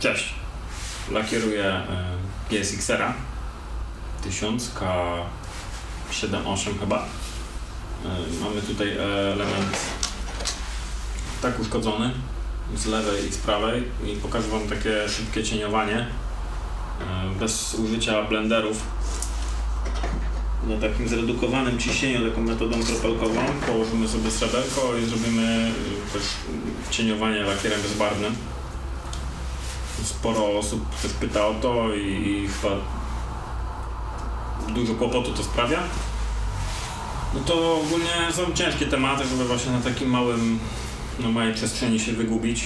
Cześć. Lakieruję e, GSX-era 1000K78 chyba. E, mamy tutaj element tak uszkodzony z lewej i z prawej i pokażę Wam takie szybkie cieniowanie e, bez użycia blenderów na takim zredukowanym ciśnieniu, taką metodą kropelkową. Położymy sobie sreberko i zrobimy y, też y, cieniowanie lakierem bezbarwnym. Sporo osób też pyta o to i, i chyba dużo kłopotu to sprawia. No to ogólnie są ciężkie tematy, żeby właśnie na takim małym, no małej przestrzeni się wygubić.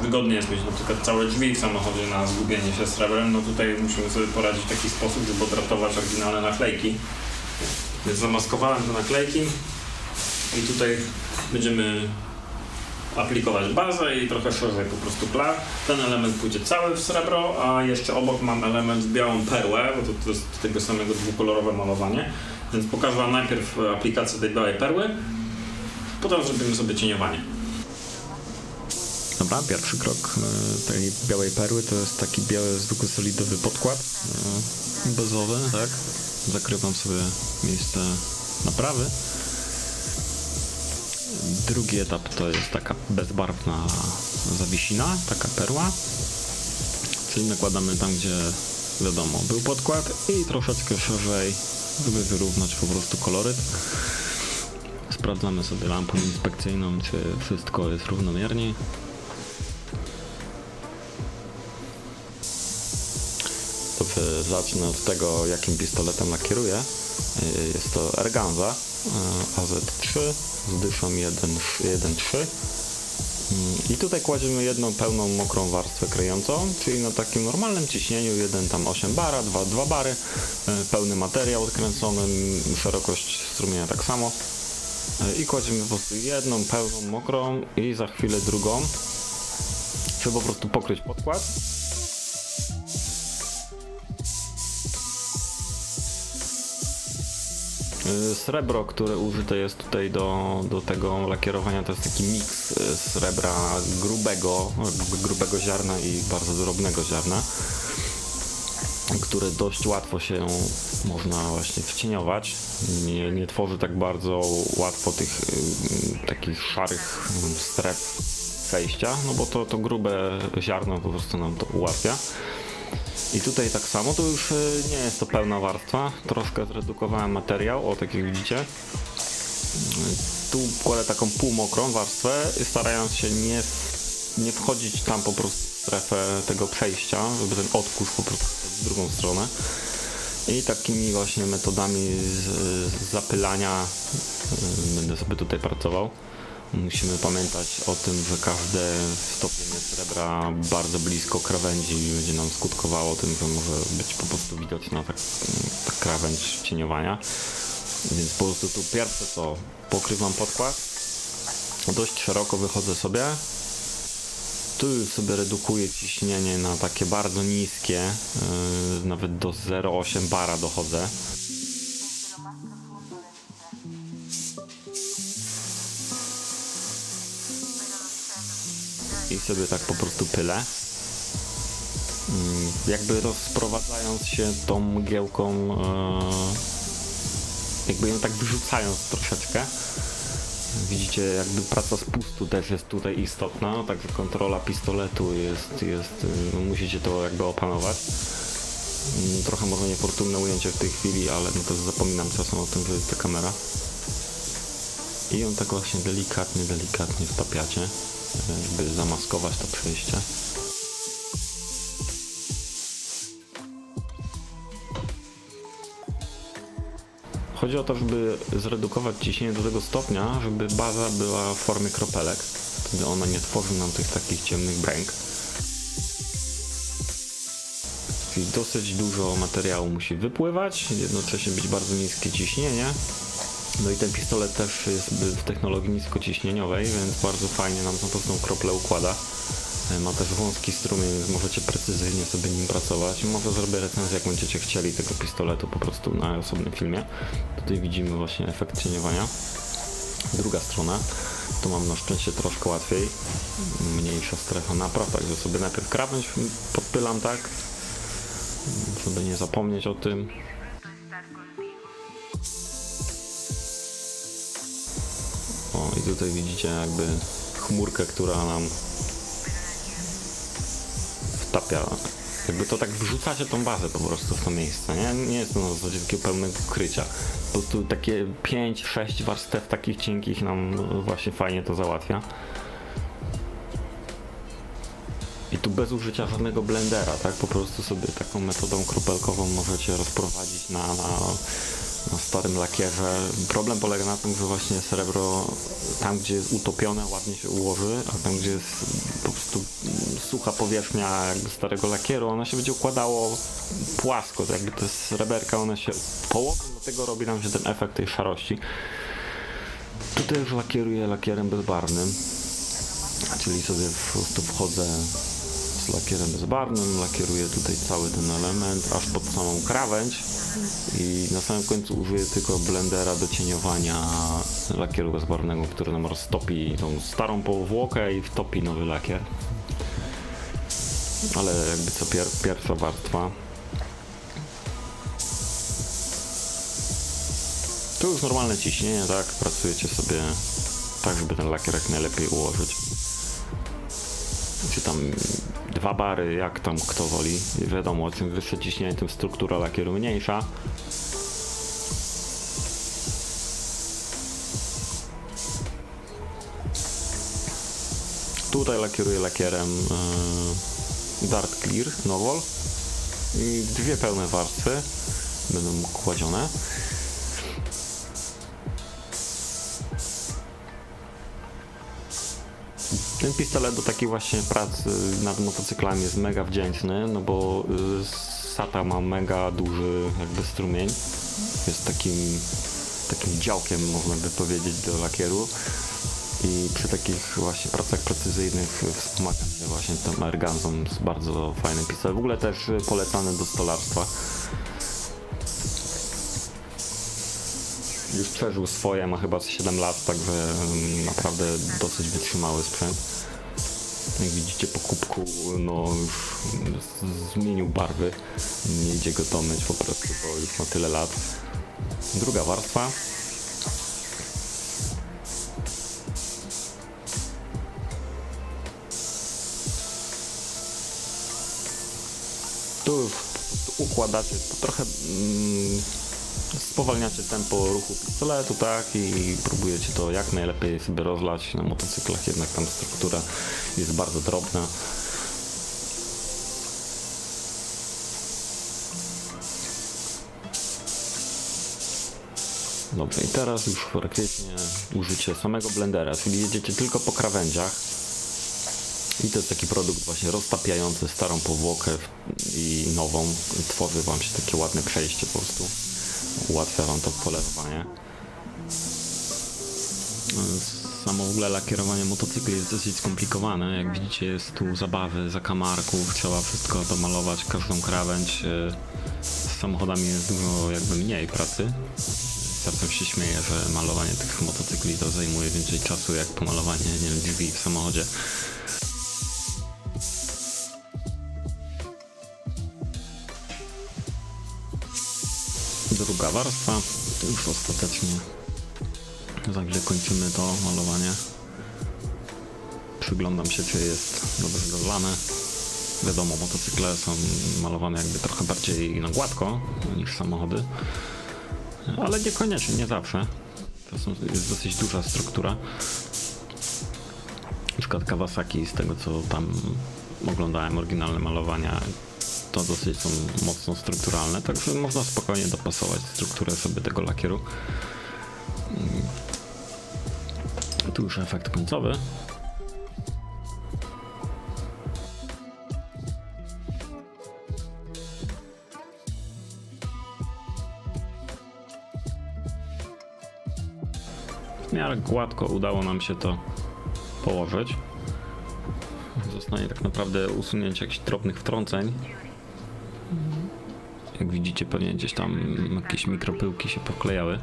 Wygodnie jest mieć na przykład całe drzwi w samochodzie na zgubienie się srebrem, no tutaj musimy sobie poradzić w taki sposób, żeby odratować oryginalne naklejki. Więc zamaskowałem te naklejki i tutaj będziemy aplikować bazę i trochę szerzej po prostu klar. Ten element pójdzie cały w srebro, a jeszcze obok mam element w białą perłę, bo to, to jest tego samego dwukolorowe malowanie. Więc pokażę Wam najpierw aplikację tej białej perły, potem zrobimy sobie cieniowanie. Dobra, pierwszy krok e, tej białej perły to jest taki biały, zwykły, solidowy podkład e, bazowy, tak? Zakrywam sobie miejsce naprawy. Drugi etap to jest taka bezbarwna zawisina, taka perła. Czyli nakładamy tam, gdzie wiadomo, był podkład i troszeczkę szerzej, żeby wyrównać po prostu koloryt. Sprawdzamy sobie lampą inspekcyjną, czy wszystko jest równomiernie. Zacznę od tego, jakim pistoletem lakieruję. Yy, Jest to Erganza yy, AZ3 z dyszą 1.3. I tutaj kładziemy jedną pełną mokrą warstwę kryjącą, czyli na takim normalnym ciśnieniu, jeden tam 8 bara, 2, 2 bary, yy, pełny materiał odkręcony, szerokość strumienia tak samo. I kładziemy po prostu jedną pełną mokrą i za chwilę drugą, żeby po prostu pokryć podkład. Srebro, które użyte jest tutaj do, do tego lakierowania, to jest taki miks y, srebra grubego, y, grubego ziarna i bardzo drobnego ziarna, które dość łatwo się można właśnie wcieniować. Nie, nie tworzy tak bardzo łatwo tych y, takich szarych y, stref wejścia, no bo to, to grube ziarno po prostu nam to ułatwia. I tutaj tak samo, to już y, nie jest to pełna warstwa, troszkę zredukowałem materiał, o tak jak widzicie. Tu kładę taką półmokrą warstwę, starając się nie, nie wchodzić tam po prostu w strefę tego przejścia, żeby ten odkurz po prostu w drugą stronę. I takimi właśnie metodami z, z zapylania y, będę sobie tutaj pracował. Musimy pamiętać o tym, że każde stopienie srebra bardzo blisko krawędzi będzie nam skutkowało tym, że może być po prostu widoczna ta, ta krawędź cieniowania. Więc po prostu tu pierwsze co pokrywam podkład, dość szeroko wychodzę sobie. Tu sobie redukuję ciśnienie na takie bardzo niskie, yy, nawet do 0,8 bara dochodzę. Sobie tak po prostu pylę. Mm, Jakby rozprowadzając się tą mgiełką, e, jakby ją tak wyrzucając troszeczkę. Widzicie, jakby praca z pustu też jest tutaj istotna, także kontrola pistoletu jest, jest no musicie to jakby opanować. Mm, Trochę może niefortunne ujęcie w tej chwili, ale no to zapominam czasem o tym, że jest ta kamera. I ją tak właśnie delikatnie, delikatnie wtapiacie, żeby zamaskować to przejście. Chodzi o to, żeby zredukować ciśnienie do tego stopnia, żeby baza była w formie kropelek. Wtedy ona nie tworzy nam tych takich ciemnych bręk. Czyli dosyć dużo materiału musi wypływać, jednocześnie być bardzo niskie ciśnienie. No i ten pistolet też jest w technologii niskociśnieniowej, więc bardzo fajnie nam tą kroplę układa. E, Ma też wąski strumień, więc możecie precyzyjnie sobie nim pracować. Może zrobię recenzję, jak będziecie chcieli tego pistoletu po prostu na osobnym filmie. Tutaj widzimy właśnie efekt cieniowania. Druga strona. Tu mam na szczęście troszkę łatwiej. Mniejsza strefa napraw, także sobie najpierw krawędź podpylam tak, żeby nie zapomnieć o tym. O, i tutaj widzicie jakby chmurkę, która nam wtapia. Jakby to tak wrzucacie tą bazę po prostu w to miejsce, nie? Nie jest to na zasadzie takiego pełnego krycia. Po prostu takie 5-6 warstw takich cienkich nam właśnie fajnie to załatwia. I tu bez użycia żadnego blendera, tak? Po prostu sobie taką metodą kropelkową możecie rozprowadzić na, na, na starym lakierze. Problem polega na tym, że właśnie srebro tam, gdzie jest utopione, ładnie się ułoży, a tam, gdzie jest po prostu sucha powierzchnia jakby starego lakieru, ona się będzie układało płasko, tak jakby te sreberka, one się połową do tego robi nam się ten efekt tej szarości. Tutaj już lakieruję lakierem bezbarwnym, czyli sobie po prostu wchodzę z lakierem bezbarwnym, lakieruję tutaj cały ten element aż pod samą krawędź i na samym końcu użyję tylko blendera do cieniowania lakieru bezbarwnego, który nam roztopi tą starą powłokę i wtopi nowy lakier. Ale jakby co pier pierwsza warstwa. To już normalne ciśnienie, tak? Pracujecie sobie tak, żeby ten lakier jak najlepiej ułożyć czy tam dwa bary, jak tam kto woli. Wiadomo, czym wyższe ciśnienie, tym struktura lakieru mniejsza. Tutaj lakieruję lakierem yy, Dart Clear Novol i dwie pełne warstwy będą kładzione. Ten pistolet do takiej właśnie pracy nad motocyklami jest mega wdzięczny, no bo y, SATA ma mega duży jakby strumień. Jest takim, takim działkiem, można by powiedzieć, do lakieru. I przy takich właśnie pracach precyzyjnych wspomagam się właśnie tym erganzą. Jest bardzo fajny pistolet. W ogóle też polecany do stolarstwa. Przeżył swoje, ma chyba z 7 lat, także mm, naprawdę dosyć wytrzymały sprzęt. Jak widzicie po kubku, no już zmienił barwy. Nie idzie go to myć po prostu, bo już ma tyle lat. Druga warstwa. Tu układacie, trochę mm, spowalniacie tempo ruchu pistoletu, tak, i próbujecie to jak najlepiej sobie rozlać na motocyklach, jednak tam struktura jest bardzo drobna. Dobrze, i teraz już praktycznie użycie samego blendera, czyli jedziecie tylko po krawędziach. I to jest taki produkt właśnie roztapiający starą powłokę i nową. Tworzy wam się takie ładne przejście po prostu. Ułatwia wam to polerowanie. Samo w ogóle lakierowanie motocykli jest dosyć skomplikowane. Jak widzicie jest tu zabawy, zakamarków, trzeba wszystko domalować, każdą krawędź. Z samochodami jest dużo jakby mniej pracy. Czasem się śmieję, że malowanie tych motocykli to zajmuje więcej czasu jak pomalowanie nie wiem, drzwi w samochodzie. Druga warstwa, już ostatecznie. Także kończymy to malowanie. Przyglądam się, czy jest dobrze rozlane. Wiadomo, motocykle są malowane jakby trochę bardziej na gładko niż samochody. Ale niekoniecznie, nie zawsze. To są, jest dosyć duża struktura. Na przykład Kawasaki, z tego co tam oglądałem oryginalne malowania, to dosyć są mocno strukturalne, także można spokojnie dopasować strukturę sobie tego lakieru. Mm. Tu już efekt końcowy. W miarę gładko udało nam się to położyć. Zostanie tak naprawdę usunięcie jakichś drobnych wtrąceń. Jak widzicie, pewnie gdzieś tam jakieś mikropyłki się poklejały.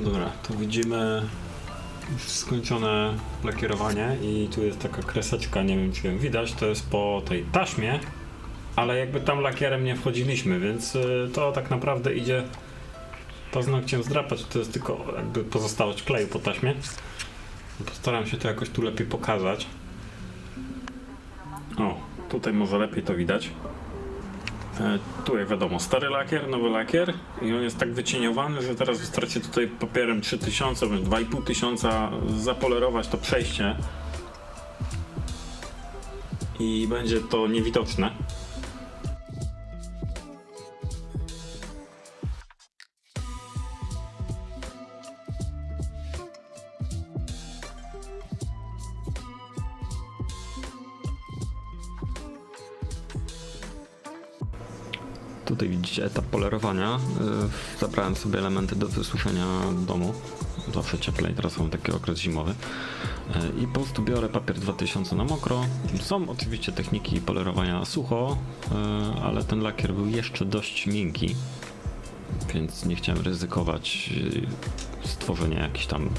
Dobra, to widzimy już skończone lakierowanie i tu jest taka kreseczka, nie wiem czy ją widać, to jest po tej taśmie, ale jakby tam lakierem nie wchodziliśmy, więc y, to tak naprawdę idzie paznokciem zdrapać, to jest tylko jakby pozostałość kleju po taśmie. Postaram się to jakoś tu lepiej pokazać. O, tutaj może lepiej to widać. E, Tu jak wiadomo, stary lakier, nowy lakier i on jest tak wycieniowany, że teraz wystarczy tutaj papierem 3000 bądź 2500 zapolerować to przejście i będzie to niewidoczne. Tutaj widzicie etap polerowania. Yy, Zabrałem sobie elementy do wysuszenia domu. Zawsze cieplej, teraz mam taki okres zimowy. Yy, I po prostu biorę papier 2000 na mokro. Są oczywiście techniki polerowania na sucho, yy, ale ten lakier był jeszcze dość miękki, więc nie chciałem ryzykować stworzenia jakichś tam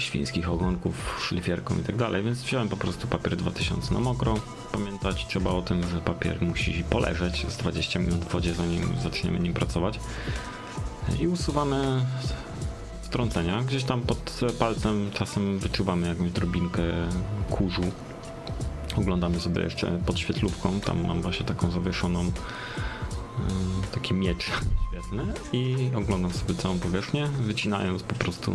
świńskich ogonków szlifierką i tak dalej, więc wziąłem po prostu papier 2000 na mokro. Pamiętać trzeba o tym, że papier musi poleżeć z 20 minut w wodzie, zanim zaczniemy nim pracować. I usuwamy wtrącenia. Gdzieś tam pod palcem czasem wyczuwamy jakąś drobinkę kurzu. Oglądamy sobie jeszcze pod świetlówką, tam mam właśnie taką zawieszoną ym, taki miecz świetny i oglądam sobie całą powierzchnię, wycinając po prostu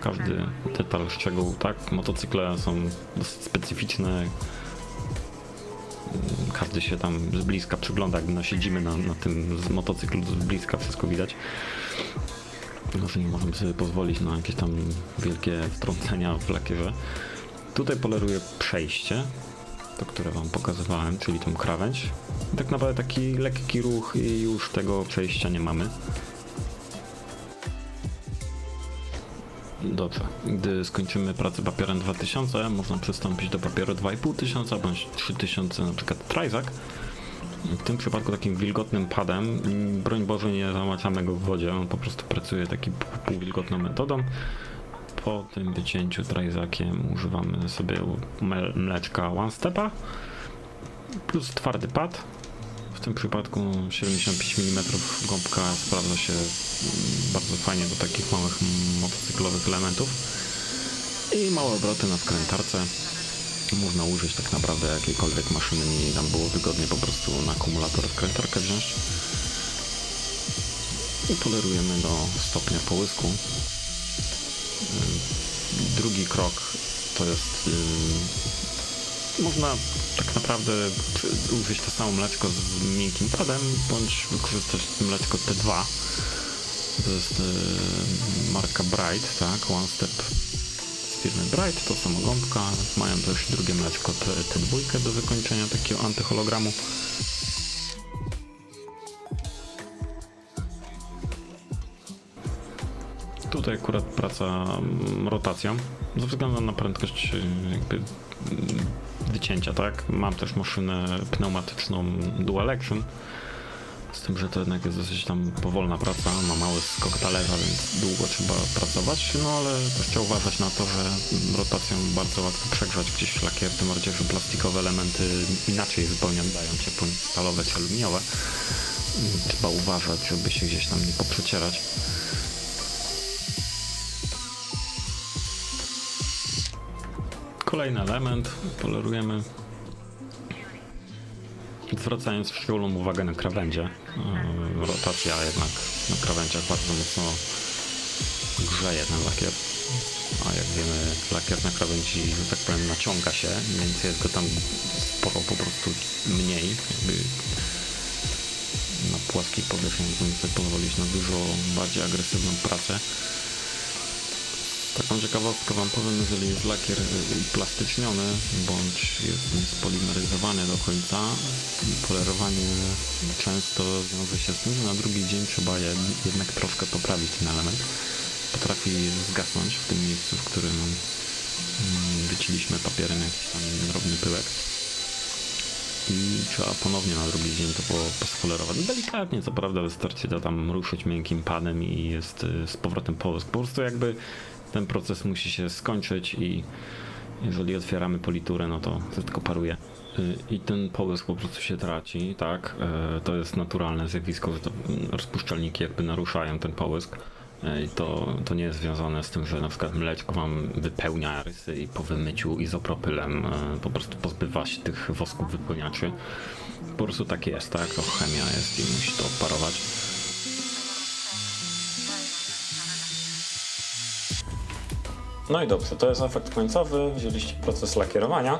każdy detal, szczegół, tak? Motocykle są dosyć specyficzne. Mm, Każdy się tam z bliska przygląda, jak no siedzimy na, na tym motocyklu z bliska, wszystko widać. Może nie możemy sobie pozwolić na jakieś tam wielkie wtrącenia w lakierze. Tutaj poleruję przejście, to które wam pokazywałem, czyli tą krawędź. Tak naprawdę taki lekki ruch i już tego przejścia nie mamy. Dobrze. Gdy skończymy pracę papierem 2000, można przystąpić do papieru 2500 bądź 3000, na przykład Trizac. W tym przypadku takim wilgotnym padem, mm, broń Boże nie zamaczamy go w wodzie, on po prostu pracuje takim pół- półwilgotną metodą. Po tym wycięciu Trizaciem używamy sobie mle- mleczka One Stepa plus twardy pad. W tym przypadku 75 mm gąbka sprawdza się mm, bardzo fajnie do takich małych motocyklowych elementów. I małe obroty na wkrętarce. Można użyć tak naprawdę jakiejkolwiek maszyny i tam było wygodnie po prostu na akumulator wkrętarkę wziąć. I polerujemy do stopnia połysku. Drugi krok to jest można tak naprawdę użyć to samo mleczko z miękkim padem, bądź wykorzystać mleczko T2. To jest e, marka Bright, tak? One Step z firmy Bright, to samo gąbka. Mają też drugie mleczko T, T2 do wykończenia takiego antyhologramu. Tutaj akurat praca mm, rotacją, ze względu na prędkość y, jakby mm, wycięcia, tak? Mam też maszynę pneumatyczną Dual Action, z tym, że to jednak jest dosyć tam powolna praca, ma mały skok talerza, więc długo trzeba pracować, no ale też trzeba uważać na to, że rotacją bardzo łatwo przegrzać gdzieś lakier, tym bardziej, że plastikowe elementy inaczej zupełnie dają ciepło niż stalowe czy aluminiowe. Trzeba uważać, żeby się gdzieś tam nie poprzecierać. Kolejny element, polerujemy. Zwracając szczególną uwagę na krawędzie. Yy, Rotacja jednak na krawędziach bardzo mocno grzeje ten lakier. A jak wiemy, lakier na krawędzi, że tak powiem, naciąga się, więc jest go tam sporo po prostu mniej. Jakby na płaskiej powierzchni możemy sobie pozwolić na dużo bardziej agresywną pracę. Taką ciekawostkę wam powiem, jeżeli jest lakier y, plastyczniony bądź jest niespolimeryzowany do końca, polerowanie często wiąże się z tym, że na drugi dzień trzeba je, jednak troszkę poprawić ten element. Potrafi zgasnąć w tym miejscu, w którym mm, wyciliśmy papierem jakiś tam drobny pyłek. i trzeba ponownie na drugi dzień to po, pospolerować. Delikatnie, co prawda, wystarczy to tam ruszyć miękkim padem i jest y, z powrotem połysk. Po prostu jakby ten proces musi się skończyć i jeżeli otwieramy politurę, no to to tylko paruje. Y, I ten połysk po prostu się traci, tak? Y, To jest naturalne zjawisko, że to rozpuszczalniki jakby naruszają ten połysk. Y, I to, to nie jest związane z tym, że na przykład mleczko wam wypełnia rysy i po wymyciu izopropylem po prostu pozbywa się tych wosków wypełniaczy. Po prostu tak jest, tak? To chemia jest i musi to odparować. No i dobrze, to jest efekt końcowy. Wzięliście proces lakierowania.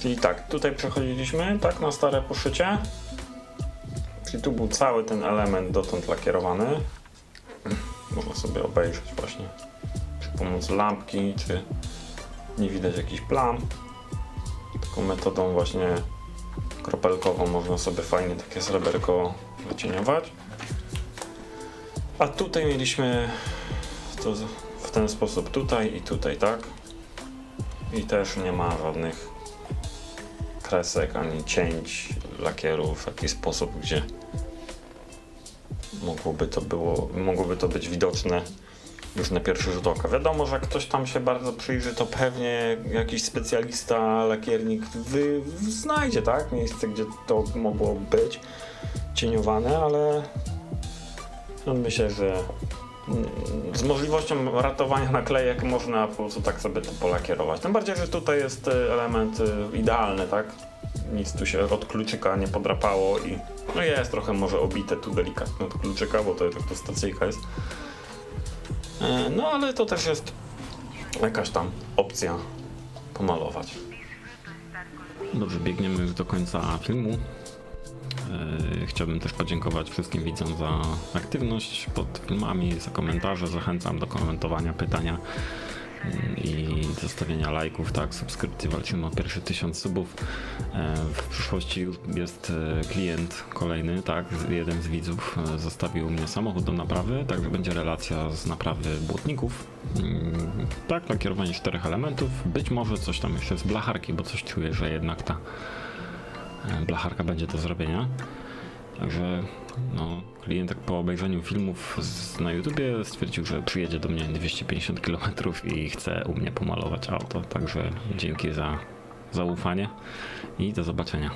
Czyli tak, tutaj przechodziliśmy tak na stare poszycie. Czyli tu był cały ten element dotąd lakierowany. Można sobie obejrzeć właśnie przy pomocy lampki, czy nie widać jakichś plam. Taką metodą właśnie kropelkową można sobie fajnie takie sreberko wycieniować. A tutaj mieliśmy to ten sposób tutaj i tutaj, tak? I też nie ma żadnych kresek ani cięć lakieru w taki sposób, gdzie mogłoby to, było, mogłoby to być widoczne już na pierwszy rzut oka. Wiadomo, że ktoś tam się bardzo przyjrzy, to pewnie jakiś specjalista, lakiernik wy, znajdzie, tak? Miejsce, gdzie to mogło być cieniowane, ale no myślę, że z możliwością ratowania naklejek można po prostu tak sobie to polakierować. Tym bardziej, że tutaj jest y, element y, idealny, tak? Nic tu się od kluczyka nie podrapało i no jest trochę może obite tu delikatnie od kluczyka, bo to jednak to stacyjka jest. E, No ale to też jest jakaś tam opcja pomalować. Dobrze, biegniemy już do końca filmu. E, Chciałbym też podziękować wszystkim widzom za aktywność pod filmami, za komentarze. Zachęcam do komentowania, pytania mm, i zostawienia lajków, tak, subskrypcji. Walczymy o pierwszy tysiąc subów. E, W przyszłości już jest e, klient kolejny, tak, jeden z widzów zostawił mnie samochód do naprawy, także będzie relacja z naprawy błotników. Mm, Tak, lakierowanie czterech elementów. Być może coś tam jeszcze z blacharki, bo coś czuję, że jednak ta blacharka będzie do zrobienia. Także no, klient tak po obejrzeniu filmów z, na YouTubie stwierdził, że przyjedzie do mnie 250 km i chce u mnie pomalować auto. Także dzięki za zaufanie i do zobaczenia.